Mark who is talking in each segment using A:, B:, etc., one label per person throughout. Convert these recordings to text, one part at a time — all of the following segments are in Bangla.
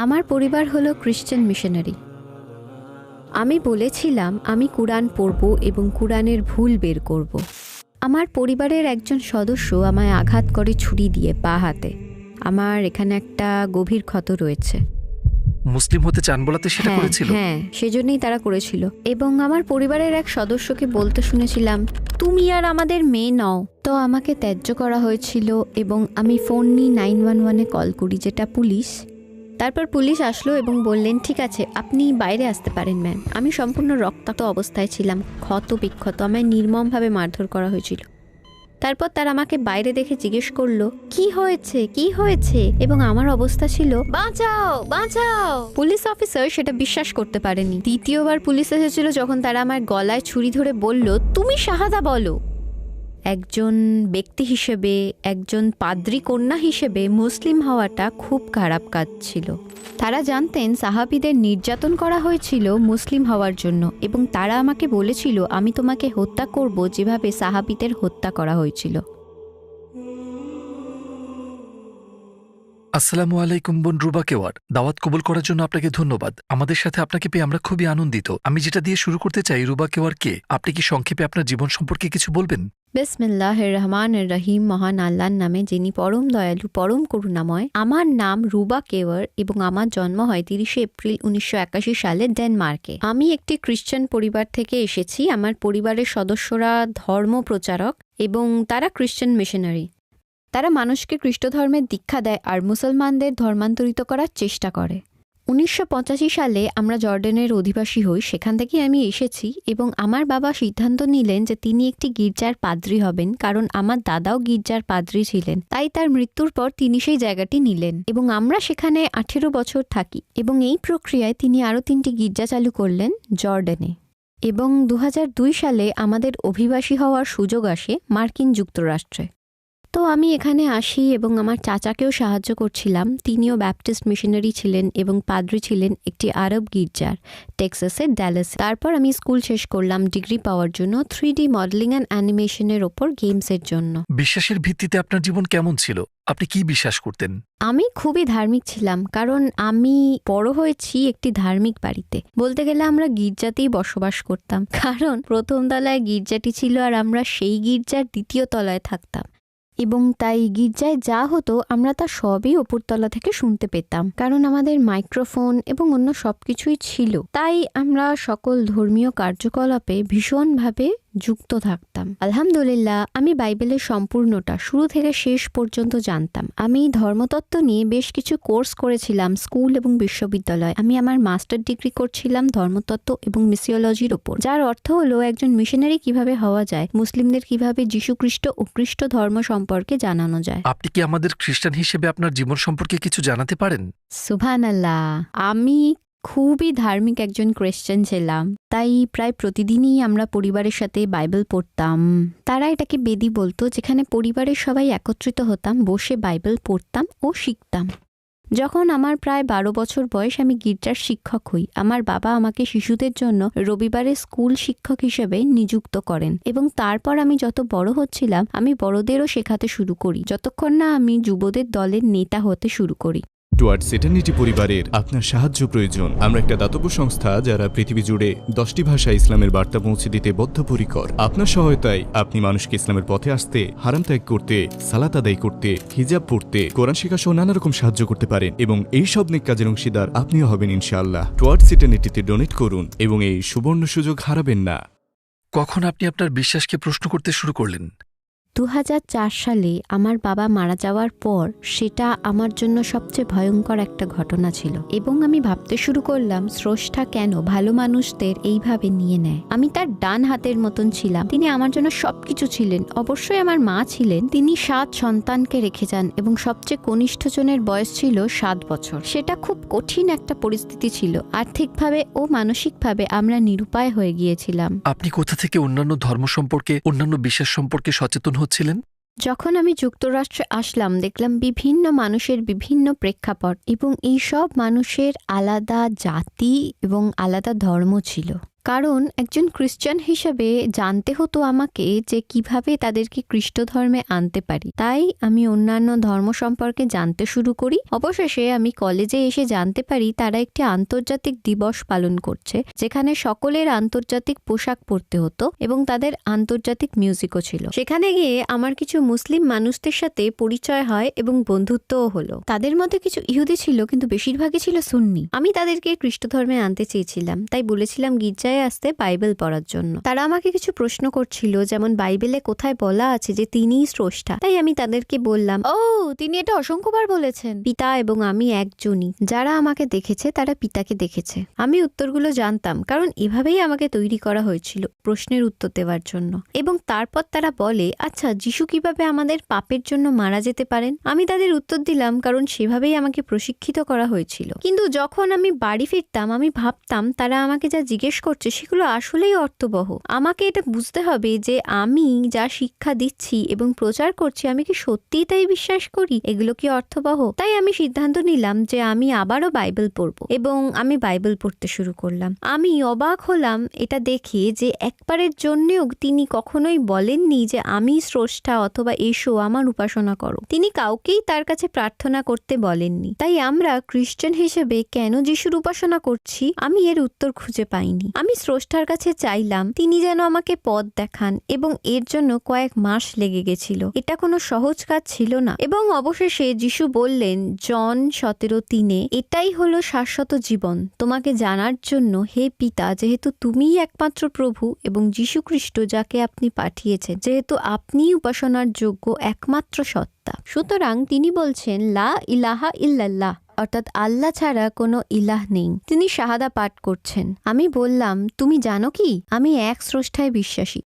A: আমার পরিবার হলো খ্রিশ্চান মিশনারি আমি বলেছিলাম আমি কোরআন পড়ব এবং কোরআনের ভুল বের করব। আমার পরিবারের একজন সদস্য আমায় আঘাত করে ছুরি দিয়ে পা হাতে। আমার এখানে একটা গভীর ক্ষত রয়েছে।
B: মুসলিম হতে চান বলাতে সেটা
A: হ্যাঁ,
B: করেছিল?
A: হ্যাঁ সেজন্যই তারা করেছিল। এবং আমার পরিবারের এক সদস্যকে বলতে শুনেছিলাম তুমি আর আমাদের মেয়ে নও। তো আমাকে ত্যায্য করা হয়েছিল এবং আমি ফোন নিয়ে নাইন ওয়ান ওয়ানে কল করি যেটা পুলিশ তারপর পুলিশ আসলো এবং বললেন, ঠিক আছে, আপনি বাইরে আসতে পারেন, ম্যাম। আমি সম্পূর্ণ রক্তাক্ত অবস্থায় ছিলাম, ক্ষত বিক্ষত, আমায় নির্মমভাবে মারধর করা হয়েছিল। তারপর তারা আমাকে বাইরে দেখে জিজ্ঞেস করল, কি হয়েছে? কি হয়েছে? এবং আমার অবস্থা ছিল, বাঁচাও বাঁচাও! পুলিশ অফিসার সেটা বিশ্বাস করতে পারেনি। দ্বিতীয়বার পুলিশ এসেছিল যখন তারা আমার গলায় ছুরি ধরে বলল, তুমি শাহাদা বলো। একজন ব্যক্তি হিসেবে, একজন পাদ্রী কন্যা হিসেবে মুসলিম হওয়াটা খুব খারাপ কাজ ছিল। তারা জানতেন সাহাবিদের নির্যাতন করা হয়েছিল মুসলিম হওয়ার জন্য এবং তারা আমাকে বলেছিল, আমি তোমাকে হত্যা করব যেভাবে সাহাবিদের হত্যা করা হয়েছিল।
B: আসসালামু আলাইকুম বোন রুবা কেওয়ার। দাওয়াত কবুল করার জন্য আপনাকে ধন্যবাদ। আমাদের সাথে আপনাকে পেয়ে আমরা খুবই আনন্দিত। আমি যেটা দিয়ে শুরু করতে চাই, রুবা কেওয়ার কে? আপনি কি সংক্ষেপে আপনার জীবন সম্পর্কে কিছু বলবেন?
A: বিসমিল্লাহ রহমান রহিম মহান আল্লাহর নামে, যিনি পরম দয়ালু, পরম করুণাময়, আমার নাম রুবা কেওয়ার এবং আমার জন্ম হয় তিরিশে এপ্রিল উনিশশো একাশি সালে ডেনমার্কে। আমি একটি খ্রিশ্চান পরিবার থেকে এসেছি। আমার পরিবারের সদস্যরা ধর্ম প্রচারক এবং তারা খ্রিশ্চান মিশনারি। তারা মানুষকে খ্রিস্ট ধর্মের দীক্ষা দেয় আর মুসলমানদের ধর্মান্তরিত করার চেষ্টা করে। উনিশশো পঁচাশি সালে আমরা জর্ডানের অধিবাসী হই, সেখান থেকে আমি এসেছি এবং আমার বাবা সিদ্ধান্ত নিলেন যে তিনি একটি গির্জার পাদ্রী হবেন, কারণ আমার দাদাও গির্জার পাদ্রী ছিলেন। তাই তার মৃত্যুর পর তিনি সেই জায়গাটি নিলেন এবং আমরা সেখানে আঠেরো বছর থাকি এবং এই প্রক্রিয়ায় তিনি আরও তিনটি গির্জা চালু করলেন জর্ডানে। এবং দু হাজার দুই সালে আমাদের অভিবাসী হওয়ার সুযোগ আসে মার্কিন যুক্তরাষ্ট্রে। তো আমি এখানে আসি এবং আমার চাচাকেও সাহায্য করছিলাম। তিনিও ব্যাপটিস্ট মিশনারি ছিলেন এবং পাদ্রি ছিলেন একটি আরব গির্জার টেক্সাসের ড্যালাস তারপর আমি স্কুল শেষ করলাম ডিগ্রি পাওয়ার জন্য থ্রি ডি মডেলিং অ্যান্ড অ্যানিমেশনের ওপর গেমসের জন্য।
B: বিশ্বাসের ভিত্তিতে আপনার জীবন কেমন ছিল? আপনি কি বিশ্বাস করতেন?
A: আমি খুবই ধার্মিক ছিলাম কারণ আমি বড় হয়েছি একটি ধার্মিক বাড়িতে। বলতে গেলে আমরা গির্জাতেই বসবাস করতাম কারণ প্রথম তলায় গির্জাটি ছিল আর আমরা সেই গির্জার দ্বিতীয় তলায় থাকতাম। এবং তাই গির্জায় যা হতো আমরা তা সবই ওপরতলা থেকে শুনতে পেতাম। কারণ আমাদের মাইক্রোফোন এবং অন্য সব কিছুই ছিল। তাই আমরা সকল ধর্মীয় কার্যকলাপে ভীষণভাবে যুক্ত থাকতাম। আলহামদুলিল্লাহ আমি বাইবেলের সম্পূর্ণটা শুরু থেকে শেষ পর্যন্ত জানতাম। আমি ধর্মতত্ত্ব নিয়ে বেশ কিছু কোর্স করেছিলাম স্কুল এবং বিশ্ববিদ্যালয়। আমি আমার মাস্টার ডিগ্রি করছিলাম ধর্মতত্ত্ব এবং মিসিওলজির ওপর। যার অর্থ হলো একজন মিশনারি কীভাবে হওয়া যায় মুসলিমদের কীভাবে যীশুখ্রিস্ট ও খ্রিস্ট ধর্ম সম্পর্কে জানানো যায়।
B: আপনি কি আমাদের খ্রিস্টান হিসেবে আপনার জীবন সম্পর্কে কিছু জানাতে পারেন?
A: সুভান আল্লাহ আমি খুবই ধার্মিক একজন ক্রিশ্চান ছিলাম। তাই প্রায় প্রতিদিনই আমরা পরিবারের সাথে বাইবেল পড়তাম। তারা এটাকে বেদি বলতো, যেখানে পরিবারের সবাই একত্রিত হতাম, বসে বাইবেল পড়তাম ও শিখতাম। যখন আমার প্রায় বারো বছর বয়স, আমি গির্জার শিক্ষক হই। আমার বাবা আমাকে শিশুদের জন্য রবিবারে স্কুল শিক্ষক হিসেবে নিযুক্ত করেন এবং তারপর আমি যত বড় হচ্ছিলাম, আমি বড়দেরও শেখাতে শুরু করি। যতক্ষণ না আমি যুবদের দলের নেতা হতে শুরু করি।
C: টুয়ার্ড সেটার্নিটি পরিবারের আপনার সাহায্য প্রয়োজন। আমরা একটা দাতব্য সংস্থা যারা পৃথিবী জুড়ে দশটি ভাষায় ইসলামের বার্তা পৌঁছে দিতে বদ্ধপরিকর। আপনার সহায়তায় আপনি মানুষকে ইসলামের পথে আসতে, হারাম ত্যাগ করতে, সালাত আদায় করতে, হিজাব পড়তে, কোরআন শেখা সহ নানা রকম সাহায্য করতে পারেন এবং এই সব নেক কাজের অংশীদার আপনিও হবেন ইনশাআল্লাহ। টুয়ার্ড সেটার্নিটিতে ডোনেট করুন এবং এই সুবর্ণ সুযোগ হারাবেন না।
B: কখন আপনি আপনার বিশ্বাসকে প্রশ্ন করতে শুরু করলেন?
A: দু হাজার চার সালে আমার বাবা মারা যাওয়ার পর সেটা আমার জন্য সবচেয়ে ভয়ঙ্কর একটা ঘটনা ছিল। এবং আমি ভাবতে শুরু করলাম, স্রষ্টা কেন ভালো মানুষদের এইভাবে নিয়ে নেয়? আমি তার ডান হাতের মতন ছিলাম। তিনি আমার জন্য সবকিছু ছিলেন। অবশ্যই আমার মা ছিলেন। তিনি সাত সন্তানকে রেখে যান এবং সবচেয়ে কনিষ্ঠজনের বয়স ছিল সাত বছর। সেটা খুব কঠিন একটা পরিস্থিতি ছিল। আর্থিকভাবে ও মানসিকভাবে আমরা নিরুপায় হয়ে গিয়েছিলাম।
B: আপনি কোথা থেকে অন্যান্য ধর্ম সম্পর্কে, অন্যান্য বিশ্বাস সম্পর্কে সচেতন হচ্ছিলেন?
A: যখন আমি যুক্তরাষ্ট্রে আসলাম, দেখলাম বিভিন্ন মানুষের বিভিন্ন প্রেক্ষাপট এবং এই সব মানুষের আলাদা জাতি এবং আলাদা ধর্ম ছিল। কারণ একজন খ্রিস্টান হিসাবে জানতে হতো আমাকে যে কীভাবে তাদেরকে খ্রিস্ট ধর্মে আনতে পারি। তাই আমি অন্যান্য ধর্ম সম্পর্কে জানতে শুরু করি। অবশেষে আমি কলেজে এসে জানতে পারি তারা একটি আন্তর্জাতিক দিবস পালন করছে, যেখানে সকলের আন্তর্জাতিক পোশাক পরতে হতো এবং তাদের আন্তর্জাতিক মিউজিকও ছিল। সেখানে গিয়ে আমার কিছু মুসলিম মানুষদের সাথে পরিচয় হয় এবং বন্ধুত্বও হলো। তাদের মধ্যে কিছু ইহুদি ছিল, কিন্তু বেশিরভাগই ছিল সুন্নি। আমি তাদেরকে খ্রিস্ট ধর্মে আনতে চেয়েছিলাম, তাই বলেছিলাম গির্জায় আসতে বাইবেল পড়ার জন্য। তারা আমাকে কিছু প্রশ্ন করছিল, যেমন বাইবেলে কোথায় বলা আছে যে তিনিই স্রষ্টা। তাই আমি তাদেরকে বললাম, ও, তিনি এটা অসংখ্যবার বলেছেন। পিতা এবং আমি একজনই। যারা আমাকে দেখেছে, তারা পিতাকে দেখেছে। আমি উত্তরগুলো জানতাম, কারণ এভাবেই আমাকে তৈরি করা হয়েছিল প্রশ্নের উত্তর দেওয়ার জন্য। এবং তারপর তারা বলে আচ্ছা যিশু কীভাবে আমাদের পাপের জন্য মারা যেতে পারেন? আমি তাদের উত্তর দিলাম, কারণ সেভাবেই আমাকে প্রশিক্ষিত করা হয়েছিল। কিন্তু যখন আমি বাড়ি ফিরতাম, আমি ভাবতাম, তারা আমাকে যা জিজ্ঞেস করছে সেগুলো আসলেই অর্থবহ। আমাকে এটা বুঝতে হবে যে আমি যা শিক্ষা দিচ্ছি এবং প্রচার করছি, আমি কি সত্যিই তাই বিশ্বাস করি? এগুলো কি অর্থবহ? তাই আমি সিদ্ধান্ত নিলাম যে আমি আবারও বাইবেল পড়ব এবং আমি বাইবেল পড়তে শুরু করলাম। আমি অবাক হলাম এটা দেখে যে একবারের জন্যেও তিনি কখনোই বলেননি যে আমি স্রষ্টা অথবা এসো, আমার উপাসনা করো। তিনি কাউকেই তার কাছে প্রার্থনা করতে বলেননি। তাই আমরা খ্রিস্টান হিসেবে কেন যিশুর উপাসনা করছি, আমি এর উত্তর খুঁজে পাইনি। আমি স্রষ্টার কাছে চাইলাম তিনি যেন আমাকে পথ দেখান এবং এর জন্য কয়েক মাস লেগে গেছিল। এটা কোনো সহজ কাজ ছিল না। এবং অবশেষে যিশু বললেন, জন সতেরো তিনে, এটাই হলো শাশ্বত জীবন। তোমাকে জানার জন্য হে পিতা, যেহেতু তুমিই একমাত্র প্রভু এবং যীশু খ্রিস্ট যাকে আপনি পাঠিয়েছেন, যেহেতু আপনিই উপাসনার যোগ্য একমাত্র সত্তা। সুতরাং তিনি বলছেন, লা ইলাহা ইল্লাল্লাহ। অর্থাৎ আল্লাহ ছাড়া কোনো ইলাহ নেই। তিনি শাহাদা পাঠ করছেন। আমি বললাম, তুমি জানো কি? আমি এক স্রষ্টায় বিশ্বাসী।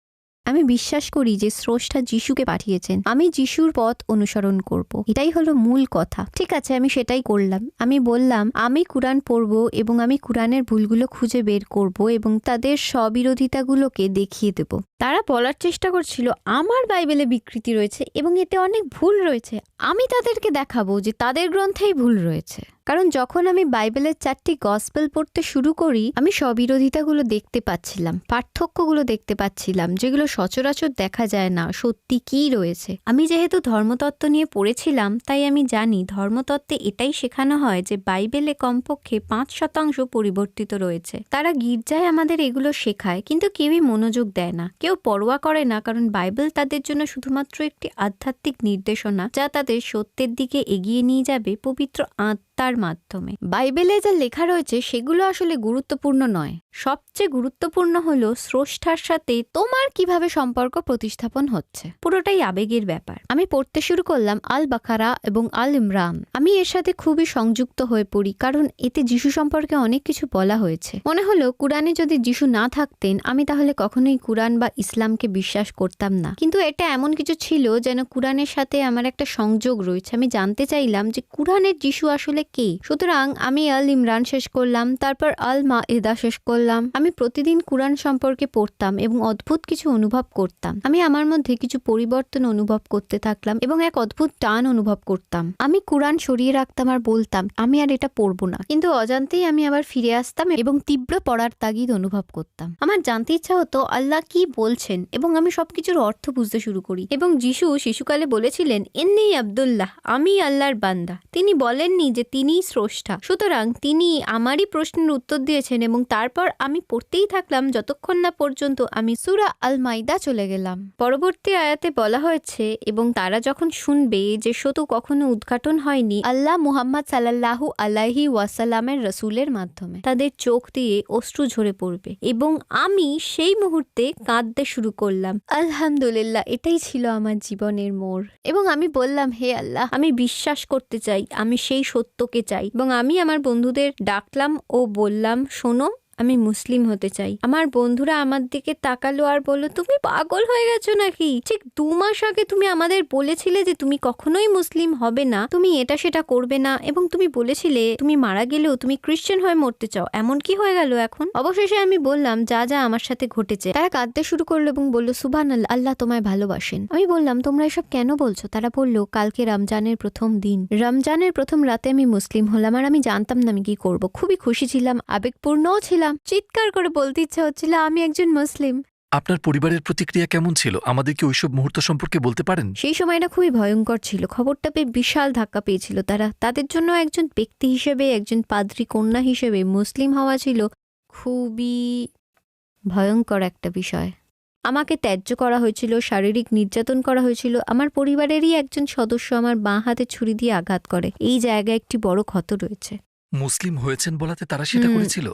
A: আমি বিশ্বাস করি যে স্রষ্টা যিশুকে পাঠিয়েছেন। আমি যিশুর পথ অনুসরণ করব। এটাই হলো মূল কথা। ঠিক আছে, আমি সেটাই করলাম। আমি বললাম, আমি কুরআন পড়ব এবং আমি কোরআনের ভুলগুলো খুঁজে বের করব এবং তাদের স্ববিরোধিতাগুলোকে দেখিয়ে দেব। তারা বলার চেষ্টা করছিল, আমার বাইবেলে বিকৃতি রয়েছে এবং এতে অনেক ভুল রয়েছে। আমি তাদেরকে দেখাবো যে তাদের গ্রন্থেই ভুল রয়েছে। কারণ যখন আমি বাইবেলের চারটি গসপেল পড়তে শুরু করি, আমি স্ববিরোধিতাগুলো দেখতে পাচ্ছিলাম, পার্থক্যগুলো দেখতে পাচ্ছিলাম, যেগুলো সচরাচর দেখা যায় না, সত্যি কি রয়েছে। আমি যেহেতু ধর্মতত্ত্ব নিয়ে পড়েছিলাম, তাই আমি জানি ধর্মতত্ত্বে এটাই শেখানো হয় যে বাইবেলে কমপক্ষে পাঁচ শতাংশ পরিবর্তিত রয়েছে। তারা গির্জায় আমাদের এগুলো শেখায়, কিন্তু কেউই মনোযোগ দেয় না। কেউ পরোয়া করে না, কারণ বাইবেল তাদের জন্য শুধুমাত্র একটি আধ্যাত্মিক নির্দেশনা, যা তাদের সত্যের দিকে এগিয়ে নিয়ে যাবে পবিত্র আত্মার মাধ্যমে। বাইবেলে যা লেখা রয়েছে সেগুলো আসলে গুরুত্বপূর্ণ নয়। সবচেয়ে গুরুত্বপূর্ণ হলো স্রষ্টার সাথে তোমার কীভাবে সম্পর্ক প্রতিস্থাপন হচ্ছে। পুরোটাই আবেগের ব্যাপার। আমি পড়তে শুরু করলাম আল বাকারা এবং আল ইমরান আমি এর সাথে খুবই সংযুক্ত হয়ে পড়ি কারণ এতে যিশু সম্পর্কে অনেক কিছু বলা হয়েছে। মনে হলো কুরআনে যদি যিশু না থাকতেন, আমি তাহলে কখনোই কুরআন বা ইসলামকে বিশ্বাস করতাম না। কিন্তু এটা এমন কিছু ছিল যেন কুরআনের সাথে আমার একটা সংযোগ রয়েছে। আমি জানতে চাইলাম যে কুরআনের যিশু আসলে কে? সুতরাং আমি আল ইমরান শেষ করলাম, তারপর আল মা এদা শেষ করলাম। আমি প্রতিদিন কোরআন সম্পর্কে পড়তাম এবং অদ্ভুত কিছু অনুভব করতাম। আমি আমার মধ্যে কিছু পরিবর্তন অনুভব করতে থাকলাম এবং এক অদ্ভুত টান অনুভব করতাম। আমি কোরআন সরিয়ে রাখতাম আর বলতাম, আমি আর এটা পড়ব না। কিন্তু অজান্তেই আমি আবার ফিরে আসতাম এবং তীব্র পড়ার তাগিদ অনুভব করতাম। আমার জানতে ইচ্ছা হতো, আল্লাহ কি বলছেন? এবং আমি সবকিছুর অর্থ বুঝতে শুরু করি এবং যিশু শিশুকালে বলেছিলেন এন্নি আবদুল্লাহ, আমি আল্লাহর বান্দা। তিনি বলেননি যে তিনিই স্রষ্টা। সুতরাং তিনি আমারই প্রশ্নের উত্তর দিয়েছেন এবং তারপর আমি পড়তেই থাকলাম যতক্ষণ না পর্যন্ত আমি সুরা আল মাইদা চলে গেলাম। পরবর্তী আয়াতে বলা হয়েছে, এবং তারা যখন শুনবে যে সতু কখনো উদ্ঘাটন হয়নি, আল্লাহ মুহাম্মদ সাল্লাল্লাহু আলাইহি ওয়াসাল্লামের রসুলের মাধ্যমে তাদের চোখ দিয়ে অশ্রু ঝরে পড়বে। এবং আমি সেই মুহূর্তে কাঁদতে শুরু করলাম। আলহামদুলিল্লাহ, এটাই ছিল আমার জীবনের মোড়। এবং আমি বললাম, হে আল্লাহ, আমি বিশ্বাস করতে চাই, আমি সেই সত্যকে চাই। এবং আমি আমার বন্ধুদের ডাকলাম ও বললাম, শোনো আমি মুসলিম হতে চাই। আমার বন্ধুরা আমার দিকে তাকালো আর বলল, তুমি পাগল হয়ে গেছো নাকি? ঠিক দু মাস আগে তুমি আমাদের বলেছিলে যে তুমি কখনোই মুসলিম হবে না। তুমি এটা সেটা করবে না। এবং তুমি বলেছিলে, তুমি মারা গেলেও তুমি খ্রিস্টান হয়ে মরতে চাও। এমন কি হয়ে গেল এখন? অবশেষে আমি বললাম, যা যা আমার সাথে ঘটেছে। তারা কাঁদতে শুরু করল এবং বলল সুবান আল্লাহ তোমায় ভালোবাসেন। আমি বললাম, তোমরা এসব কেন বলছো? তারা বলল, কালকে রমজানের প্রথম দিন। রমজানের প্রথম রাতে আমি মুসলিম হলাম আর আমি জানতাম না আমি কি করব। খুবই খুশি ছিলাম, আবেগপূর্ণও ছিলাম। চিৎকার করে বলতে ইচ্ছা হচ্ছিল আমি একজন মুসলিম।
B: আপনার পরিবারের প্রতিক্রিয়া কেমন ছিল? আমাদেরকে ওইসব মুহূর্ত সম্পর্কে বলতে পারেন?
A: সেই সময়টা খুবই ভয়ঙ্কর ছিল। খবরটা পেয়ে বিশাল ধাক্কা পেয়েছিল তারা। তাদের জন্য একজন ব্যক্তি হিসেবে একজন পাদ্রী কন্যা হিসেবে মুসলিম হওয়া ছিল খুবই ভয়ঙ্কর একটা বিষয়। আমাকে ত্যায্য করা হয়েছিল শারীরিক নির্যাতন করা হয়েছিল। আমার পরিবারেরই একজন সদস্য আমার বাঁ হাতে ছুরি দিয়ে আঘাত করে। এই জায়গায় একটি বড় ক্ষত রয়েছে।
B: মুসলিম হয়েছেন বলাতে তারা সেটা। করেছিল?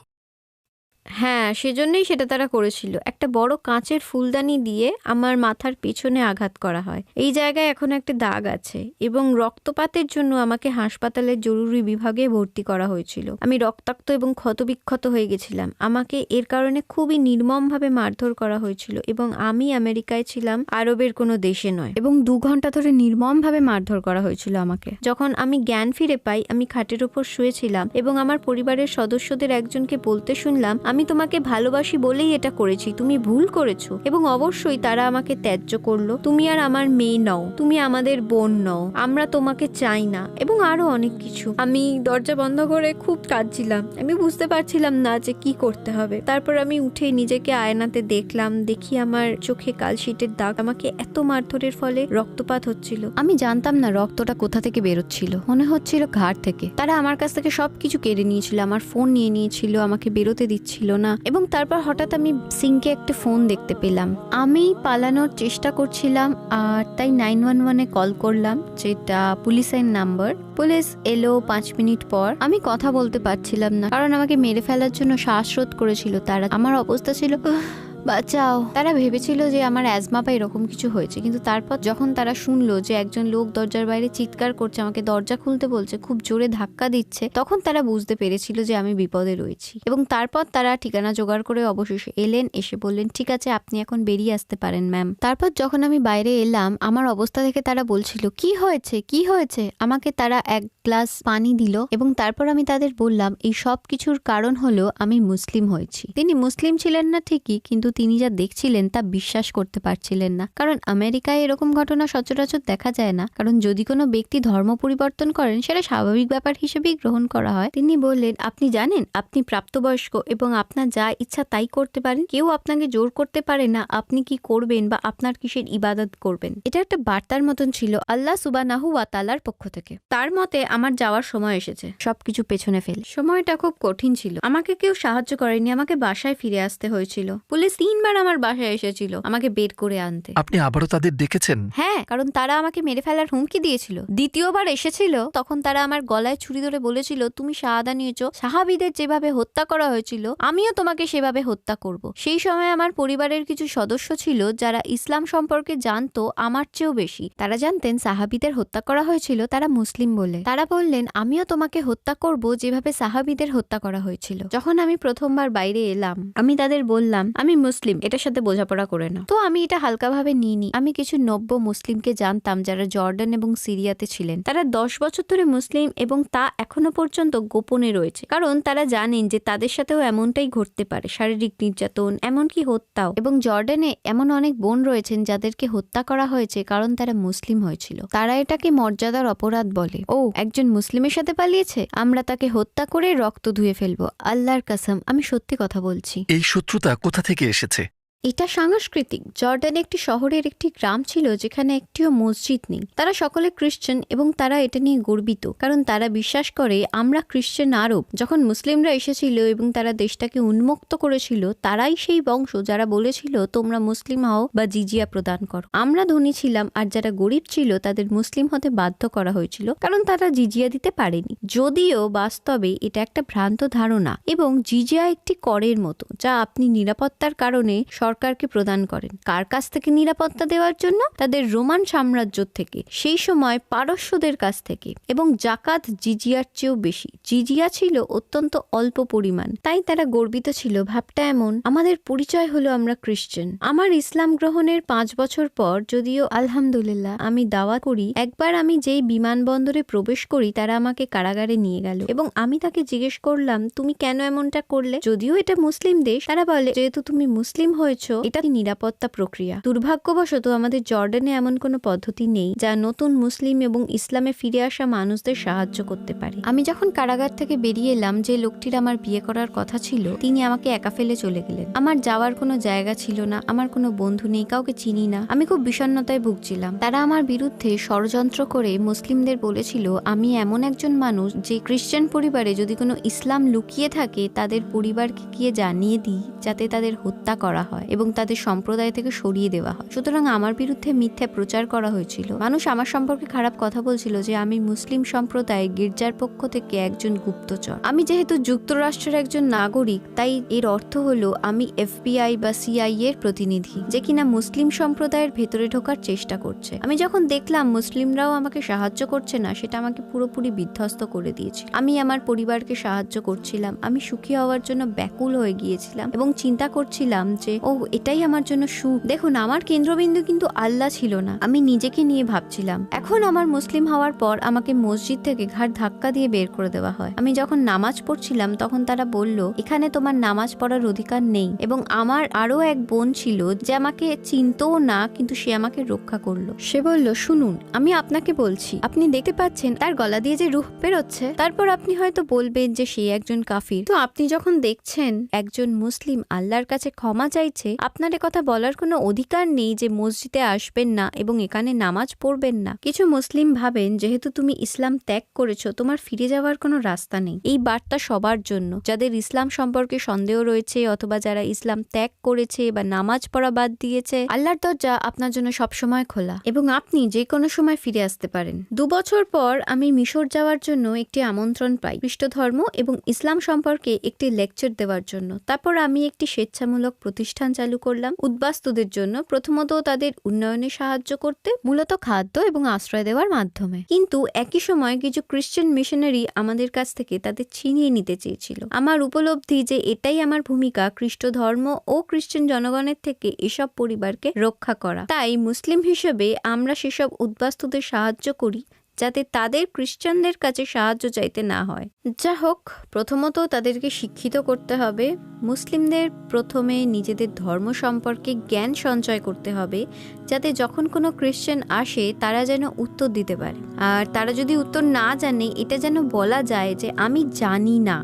A: হ্যাঁ সেজন্যই সেটা তারা করেছিল। একটা বড় কাঁচের ফুলদানি দিয়ে আমার মাথার পেছনে আঘাত করা হয়। এই জায়গায় এখন একটা দাগ আছে এবং রক্তপাতের জন্য আমাকে হাসপাতালের জরুরি বিভাগে ভর্তি করা হয়েছিল। আমি রক্তাক্ত এবং ক্ষতবিক্ষত হয়ে গেছিলাম। আমাকে এর কারণে খুবই নির্মমভাবে মারধর করা হয়েছিল এবং আমি আমেরিকায় ছিলাম আরবের কোনো দেশে নয় এবং দু ঘণ্টা ধরে নির্মমভাবে মারধর করা হয়েছিল আমাকে। যখন আমি জ্ঞান ফিরে পাই, আমি খাটের ওপর শুয়েছিলাম এবং আমার পরিবারের সদস্যদের একজনকে বলতে শুনলাম আমি তোমাকে ভালোবাসি বলেই এটা করেছি, তুমি ভুল করেছ। এবং অবশ্যই তারা আমাকে ত্যায্য করল। তুমি আর আমার মেয়ে নও, তুমি আমাদের বোন নও, আমরা তোমাকে চাই না, এবং আরও অনেক কিছু। আমি দরজা বন্ধ করে খুব কাঁদছিলাম। আমি বুঝতে পারছিলাম না যে কি করতে হবে। তারপর আমি উঠে নিজেকে আয়নাতে দেখলাম, দেখি আমার চোখে কালশিটের দাগ। আমাকে এত মারধরের ফলে রক্তপাত হচ্ছিল। আমি জানতাম না রক্তটা কোথা থেকে বেরোচ্ছিল। মনে হচ্ছিল ঘাট থেকে। তারা আমার কাছ থেকে সবকিছু কেড়ে নিয়েছিল, আমার ফোন নিয়ে নিয়েছিল, আমাকে বেরোতে দিচ্ছিল। না এবং তারপর হঠাৎ আমি সিঙ্কে একটা ফোন দেখতে পেলাম। আমি পালানোর চেষ্টা করছিলাম আর তাই নাইন ওয়ান ওয়ানে কল করলাম যেটা পুলিশের নাম্বার। পুলিশ এলো পাঁচ মিনিট পর। আমি কথা বলতে পারছিলাম না কারণ আমাকে মেরে ফেলার জন্য শ্বাসরোধ করেছিল তারা। আমার অবস্থা ছিল "উহ, বাঁচাও। তারা ভেবেছিল যে আমার অ্যাজমা বা এরকম কিছু হয়েছে, কিন্তু তারপর যখন তারা শুনলো যে একজন লোক দরজার বাইরে চিৎকার করছে, আমাকে দরজা খুলতে বলছে, খুব জোরে ধাক্কা দিচ্ছে, তখন তারা বুঝতে পেরেছিল যে আমি বিপদে রয়েছি। এবং তারপর তারা ঠিকানা জোগাড় করে অবশেষে এলেন, এসে বললেন, ঠিক আছে, আপনি এখন বেরিয়ে আসতে পারেন ম্যাম তারপর যখন আমি বাইরে এলাম, আমার অবস্থা দেখে তারা বলছিল, কি হয়েছে? কি হয়েছে? আমাকে তারা এক গ্লাস পানি দিল এবং তারপর আমি তাদের বললাম, এই সব কিছুর কারণ হলো আমি মুসলিম হয়েছি। তিনি মুসলিম ছিলেন না ঠিকই, কিন্তু তিনি যা দেখছিলেন তা বিশ্বাস করতে পারছিলেন না। কারণ আমেরিকায় এরকম ঘটনা সচরাচর দেখা যায় না। কারণ যদি কোনো ব্যক্তি ধর্ম পরিবর্তন করেন, সেটা স্বাভাবিক ব্যাপার হিসেবেই গ্রহণ করা হয়। তিনি বললেন, আপনি জানেন, আপনি প্রাপ্তবয়স্ক এবং আপনার যা ইচ্ছা তাই করতে পারেন। কেউ আপনাকে জোর করতে পারে না আপনি কি করবেন বা আপনার কিসের ইবাদত করবেন। এটা একটা বার্তার মতন ছিল আল্লাহ সুবানাহু ওয়া তালার পক্ষ থেকে। তার মতে, আমার যাওয়ার সময় এসেছে। সবকিছু পেছনে ফেল। সময়টা খুব কঠিন ছিল। আমাকে কেউ সাহায্য করেনি, আমাকে বাসায় ফিরে আসতে হয়েছিল। পুলিশ তিনবার আমার বাসায় এসেছিল আমাকে বের করে আনতে।
B: আপনি আবারও তাদের দেখেছেন?
A: হ্যাঁ কারণ তারা আমাকে মেরে ফেলার হুমকি দিয়েছিল। দ্বিতীয়বার এসেছিল তখন তারা আমার গলায় ছুরি ধরে বলেছিল তুমি শাহাদা নিয়েছো। সাহাবিদের যেভাবে হত্যা করা হয়েছিল আমিও তোমাকে সেভাবে হত্যা করব। সেই সময় আমার পরিবারের কিছু সদস্য ছিল যারা ইসলাম সম্পর্কে জানতো আমার চেয়েও বেশি। তারা জানতেন সাহাবিদের হত্যা করা হয়েছিল তারা মুসলিম বলে। তারা বললেন আমিও তোমাকে হত্যা করব যেভাবে সাহাবিদের হত্যা করা হয়েছিল। যখন আমি প্রথমবার বাইরে এলাম আমি তাদের বললাম আমি মুসলিম, এটার সাথে বোঝাপড়া করে না। তো আমি এটা হালকাভাবে নিইনি। আমি কিছু নব্য মুসলিমকে জানতাম যারা জর্ডান এবং সিরিয়াতে ছিলেন। তারা দশ বছর ধরে মুসলিম এবং তা এখনও পর্যন্ত গোপনে রয়েছে। কারণ তারা জানেন যে তাদের সাথেও এমনটাই ঘটতে পারে। শারীরিক নির্যাতন, এমনকি হত্যাও। এবং জর্ডানে এমন অনেক বোন রয়েছেন যাদেরকে হত্যা করা হয়েছে কারণ তারা মুসলিম হয়েছিল। তারা এটাকে মর্যাদার অপরাধ বলে। ও, একজন মুসলিমের সাথে পালিয়েছে? আমরা তাকে হত্যা করে রক্ত ধুয়ে ফেলব। আল্লাহর কাসম, আমি সত্যি কথা বলছি।
B: এই শত্রুতা কোথা থেকে এসেছে।
A: এটা সাংস্কৃতিক। জর্ডানে একটি শহরের একটি গ্রাম ছিল যেখানে একটিও মসজিদ নেই। তারা সকলে খ্রিশ্চান এবং তারা এটা নিয়ে গর্বিত, কারণ তারা বিশ্বাস করে আমরা খ্রিশ্চান আরব। যখন মুসলিমরা এসেছিল এবং তারা দেশটাকে উন্মুক্ত করেছিল, তারাই সেই বংশ যারা বলেছিল, তোমরা মুসলিম হও বা জিজিয়া প্রদান করো। আমরা ধনী ছিলাম আর যারা গরিব ছিল, তাদের মুসলিম হতে বাধ্য করা হয়েছিল, কারণ তারা জিজিয়া দিতে পারেনি। যদিও বাস্তবে এটা একটা ভ্রান্ত ধারণা, এবং জিজিয়া একটি করের মতো, যা আপনি নিরাপত্তার কারণে সরকারকে প্রদান করেন। কার কাছ থেকে নিরাপত্তা দেওয়ার জন্য? তাদের রোমান সাম্রাজ্য থেকে, সেই সময় পারস্যদের কাছ থেকে। এবং জাকাত জিজিয়ার চেয়েও বেশি। জিজিয়া ছিল অত্যন্ত অল্প পরিমাণ। তাই তারা গর্বিত ছিল, ভাবটা এমন, আমাদের পরিচয় হলো আমরা খ্রিস্টান আমার ইসলাম গ্রহণের পাঁচ বছর পর যদিও, আলহামদুলিল্লাহ, আমি দাওয়া করি, একবার আমি যেই বিমানবন্দরে প্রবেশ করি, তারা আমাকে কারাগারে নিয়ে গেল। এবং আমি তাকে জিজ্ঞেস করলাম, তুমি কেন এমনটা করলে? যদিও এটা মুসলিম দেশ, তারা বলে, যেহেতু তুমি মুসলিম হয়েছ শুনেছো এটা নিরাপত্তা প্রক্রিয়া? দুর্ভাগ্যবশত আমাদের জর্ডানে এমন কোনো পদ্ধতি নেই যা নতুন মুসলিম এবং ইসলামে ফিরে আসা মানুষদের সাহায্য করতে পারে। আমি যখন কারাগার থেকে বেরিয়ে এলাম যে লোকটির আমার বিয়ে করার কথা ছিল, তিনি আমাকে একা ফেলে চলে গেলেন। আমার যাওয়ার কোনো জায়গা ছিল না, আমার কোনো বন্ধু নেই, কাউকে চিনি না। আমি খুব বিষণ্ণতায় ভুগছিলাম। তারা আমার বিরুদ্ধে ষড়যন্ত্র করে মুসলিমদের বলেছিল, আমি এমন একজন মানুষ যে খ্রিস্টান পরিবারে যদি কোনো ইসলাম লুকিয়ে থাকে, তাদের পরিবারকে গিয়ে জানিয়ে দিই, যাতে তাদের হত্যা করা হয়। এবং তাদের সম্প্রদায় থেকে সরিয়ে দেওয়া হয়। সুতরাং আমার বিরুদ্ধে মিথ্যা প্রচার করা হয়েছিল। মানুষ আমার সম্পর্কে খারাপ কথা বলছিল যে আমি মুসলিম সম্প্রদায় গির্জার পক্ষ থেকে একজন গুপ্তচর। আমি যেহেতু যুক্তরাষ্ট্রের একজন নাগরিক, তাই এর অর্থ হলো আমি এফবিআই বা সিআই এর প্রতিনিধি, যে কিনা মুসলিম সম্প্রদায়ের ভেতরে ঢোকার চেষ্টা করছে। আমি যখন দেখলাম মুসলিমরাও আমাকে সাহায্য করছে না, সেটা আমাকে পুরোপুরি বিধ্বস্ত করে দিয়েছে আমি আমার পরিবারকে সাহায্য করছিলাম। আমি সুখী হওয়ার জন্য ব্যাকুল হয়ে গিয়েছিলাম এবং চিন্তা করছিলাম যে ও এটাই আমার জন্য সুখ। দেখুন, আমার কেন্দ্রবিন্দু কিন্তু আল্লাহ ছিল না। আমি নিজেকে নিয়ে ভাবছিলাম। এখন আমার মুসলিম হওয়ার পর আমাকে মসজিদ থেকে ঘাট ধাক্কা দিয়ে বের করে দেওয়া হয়। আমি যখন নামাজ পড়ছিলাম, তখন তারা বলল, এখানে তোমার নামাজ পড়ার অধিকার নেই। এবং আমার আরও এক বোন ছিল যে আমাকে চিনতও না, কিন্তু সে আমাকে রক্ষা করল। সে বলল, শুনুন, আমি আপনাকে বলছি, আপনি দেখতে পাচ্ছেন, তার গলা দিয়ে যে রুহ বেরোচ্ছে। তারপর আপনি হয়তো বলবেন যে সে একজন কাফির। তো আপনি যখন দেখছেন একজন মুসলিম আল্লাহর কাছে ক্ষমা চাইছে আপনার কথা বলার কোনো অধিকার নেই যে মসজিদে আসবেন না এবং এখানে নামাজ পড়বেন না। কিছু মুসলিম ভাবেন, যেহেতু তুমি ইসলাম ত্যাগ করেছ, তোমার ফিরে যাওয়ার কোনো রাস্তা নেই। এই বার্তা সবার জন্য। যাদের ইসলাম সম্পর্কে সন্দেহ রয়েছে অথবা যারা ইসলাম ত্যাগ করেছে বা নামাজ পড়া বাদ দিয়েছে, আল্লাহর দরজা আপনার জন্য সবসময় খোলা এবং আপনি যে কোনো সময় ফিরে আসতে পারেন। দু বছর পর আমি মিশর যাওয়ার জন্য একটি আমন্ত্রণ পাই খ্রিস্ট ধর্ম এবং ইসলাম সম্পর্কে একটি লেকচার দেওয়ার জন্য। তারপর আমি একটি স্বেচ্ছামূলক প্রতিষ্ঠান চালু করলাম। উদ্বাস্তুদের জন্য প্রথমত তাদের উন্নয়নে সাহায্য করতে, মূলত খাদ্য এবং আশ্রয় দেওয়ার মাধ্যমে। কিন্তু একই সময় কিছু খ্রিস্টান মিশনারি আমাদের কাছ থেকে তাদের ছিনিয়ে নিতে চেয়েছিল। আমার উপলব্ধি যে এটাই আমার ভূমিকা খ্রিস্ট ধর্ম ও খ্রিস্টান জনগণের থেকে এসব পরিবারকে রক্ষা করা। তাই মুসলিম হিসেবে আমরা সেসব উদ্বাস্তুদের সাহায্য করি। যাতে তাদের খ্রিস্টানদের কাছে সাহায্য চাইতে না হয়। যা হোক প্রথমত তাদেরকে শিক্ষিত করতে হবে। মুসলিমদের প্রথমে নিজেদের ধর্ম সম্পর্কে জ্ঞান সঞ্চয় করতে হবে যাতে যখন কোনো খ্রিস্টান আসে তারা যেন উত্তর দিতে পারে। আর তারা যদি উত্তর না জানে এটা যেন বলা যায় যে আমি জানি না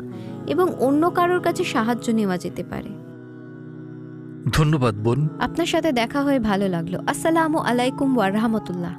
A: এবং অন্য কারোর কাছে সাহায্য নেওয়া যেতে পারে।
B: ধন্যবাদ বোন।
A: আপনার সাথে দেখা হয়ে ভালো লাগল। আসসালামু আলাইকুম ওয়া রাহমাতুল্লাহ।